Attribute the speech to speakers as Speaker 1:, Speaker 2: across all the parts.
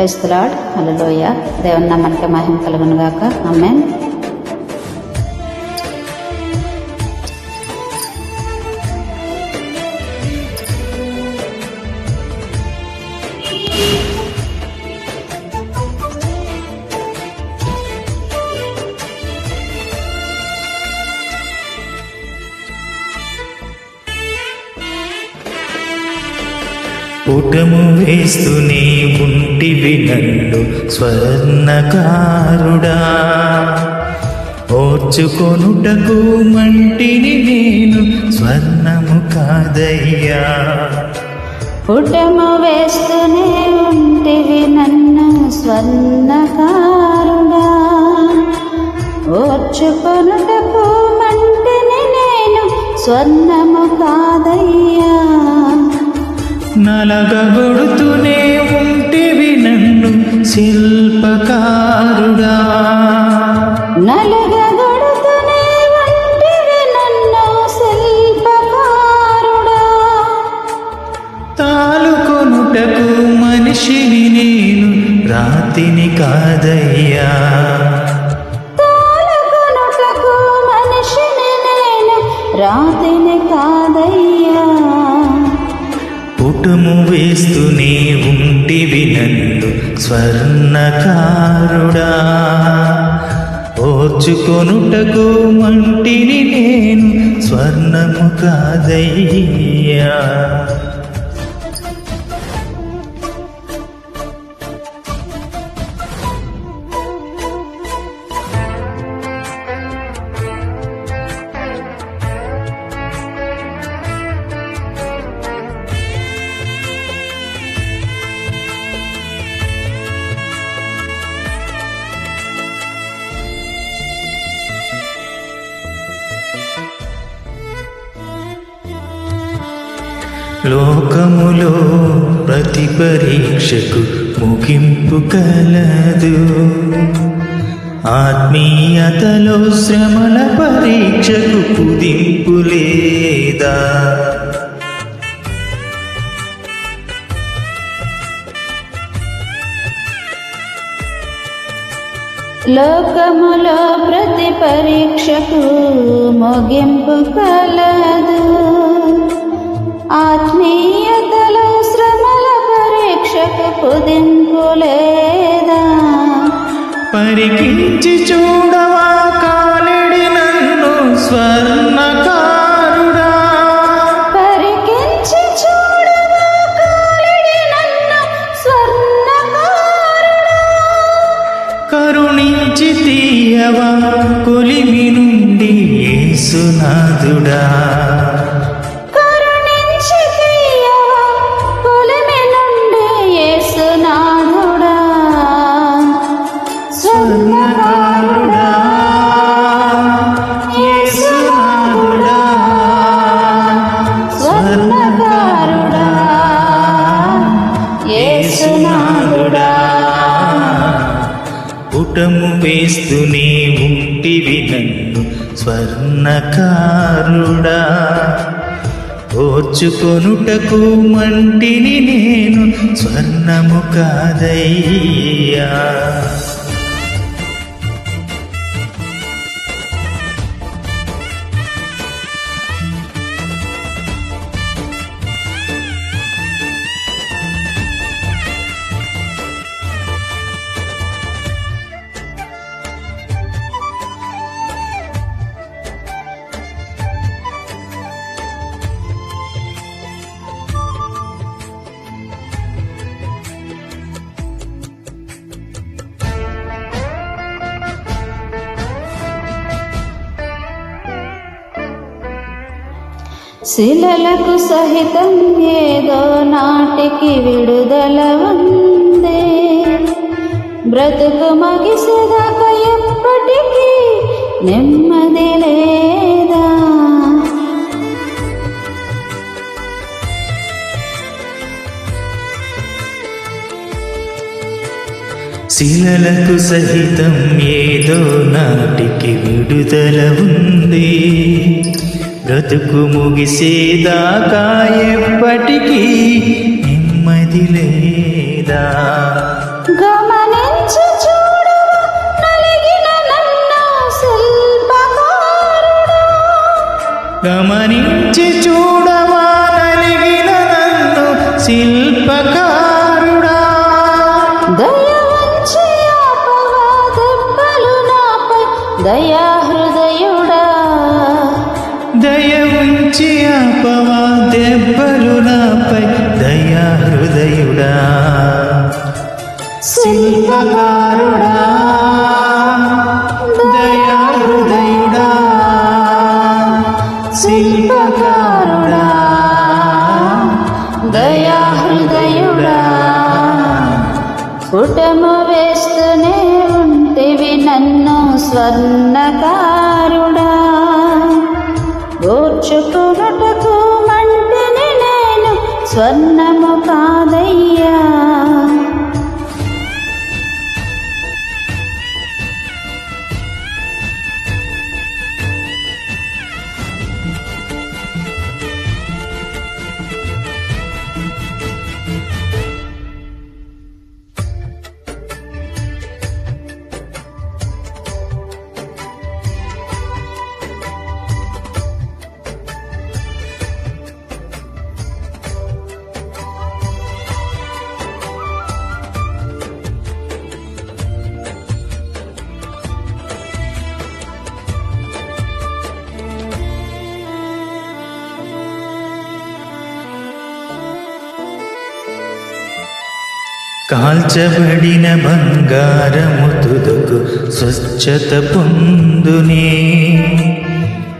Speaker 1: Price lord అలలోయ దేవుని నామానికి మహిమ కలుగును గాక అమ్మాన్
Speaker 2: పుటము వేస్తూనే ఉంటివి నన్ను స్వర్ణకారుడా. ఓర్చుకొనుటకు మంటిని నేను స్వర్ణము కాదయ్యా.
Speaker 1: పుటము వేస్తూనే ఉంటివి నన్ను స్వర్ణకారుడా. ఓర్చుకొనుటకు మంటిని నేను స్వర్ణము కాదయ్యా.
Speaker 2: నలగగొడుతూనే ఉంటివి నన్ను శిల్పకా ఓర్చుకొనుటకు మంటిని నేను స్వర్ణము కాదయ్యా లోకములో ప్రతి పరీక్షకు ముగింపు కలదు. ఆత్మీయతలో శ్రమల పరీక్షకు పుదింపు లేదా?
Speaker 1: లోకములో ప్రతి పరీక్షకు ముగింపు కలదు. ఆత్మీయతలో శ్రమల పరీక్షకు కుదింపు లేదా?
Speaker 2: పరికించి చూడవా కాలిడి నన్ను స్వర్ణకారుడా?
Speaker 1: పరికించి చూడవా కాలిడి నన్ను స్వర్ణకారుడా?
Speaker 2: కరుణించి తీయవా కొలిమి నుండి యేసునాథుడా? పుటము ఉంటివి నన్ను స్వర్ణకారుడా. ఓర్చుకొనుటకు మంటిని నేను స్వర్ణము కాదయ్యా.
Speaker 1: శిలలకు సహితం ఏదో నాటికి విడుదల ఉందే. బ్రతుకు మగిసేదాకా ఎప్పటికీ నెమ్మది లేదా?
Speaker 2: శిలలకు సహితం ఏదో నాటికి విడుదల ఉంది. బ్రతుకు ముగిసేదాకా ఎప్పటికీ నెమ్మది లేదా? గమనించి చూడవా నలిగిన నన్ను శిల్పకా శిల్పకారుడా దయా శిల్పకారుడా
Speaker 1: దయా హృదయుడా వేస్తూనే ఉంటివి నన్ను స్వర్ణకారుడా. కూర్చుకునుటకు మంటిని నేను స్వర్ణము
Speaker 2: కాల్చబడిన బంగారము తుదకు స్వచ్ఛత పొందునే.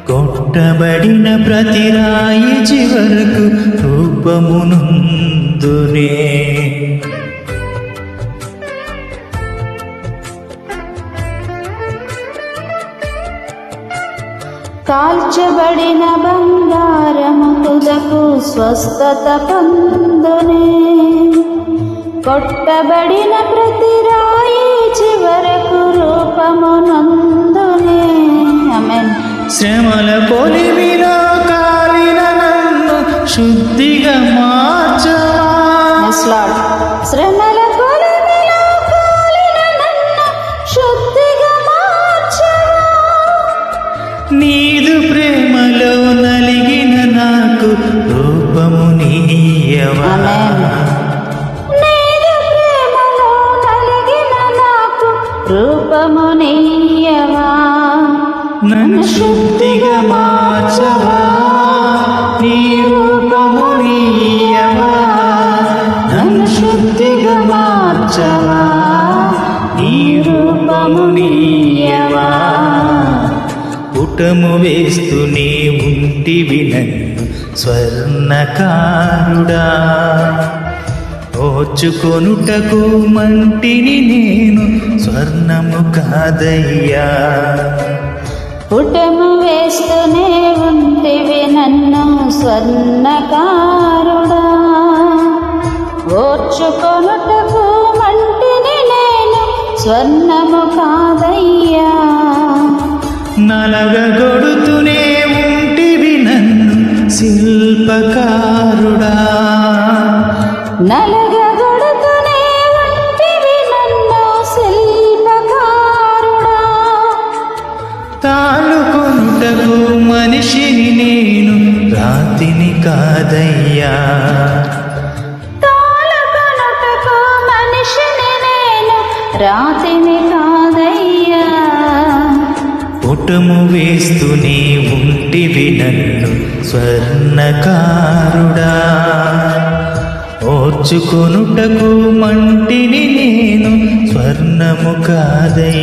Speaker 2: కొట్టబడిన ప్రతి రాయి చివరకు రూపమునందునే.
Speaker 1: కాల్చబడిన బంగారము తుదకు స్వస్థత పొందునే. కొట్టబడిన ప్రతి రాయి చివరకు రూపము నందునే ఆమేన్.
Speaker 2: శ్రమల పొలిమిలో కాలిన నన్ను శుద్ధిగా
Speaker 1: Lord. శ్రమల
Speaker 2: నీదు ప్రేమలో నలిగిన నాకు రూపము నీయవా?
Speaker 1: రూపమునీయవా?
Speaker 2: నన్ను శుద్ధిగా మార్చవా? నీ రూపమునీయవా? నన్ను శుద్ధిగా మార్చవా? నీ రూపము నీయవా పుటము వేస్తూనే ఉంటివి నన్ను స్వర్ణకారుడా. ఓచుకొనుటకు మంటిని నేను స్వర్ణము కాదయ్యా.
Speaker 1: పుటము వేస్తూనే ఉంటివి నన్ను స్వర్ణకారుడా. ఓర్చుకొనుటకు మంటిని నేను స్వర్ణము కాదయ్యా.
Speaker 2: నలగగొడుతూనే ఉంటివి నన్ను శిల్పకారుడా కాదయ్యా.
Speaker 1: తాళకొనుటకు మనిషిని నేను రాతిని కాదయ్యా.
Speaker 2: పుటము వేస్తూనే ఉంటివి నన్ను స్వర్ణకారుడా. ఓర్చుకొనుటకు మంటిని నేను స్వర్ణము కాదయ్యా.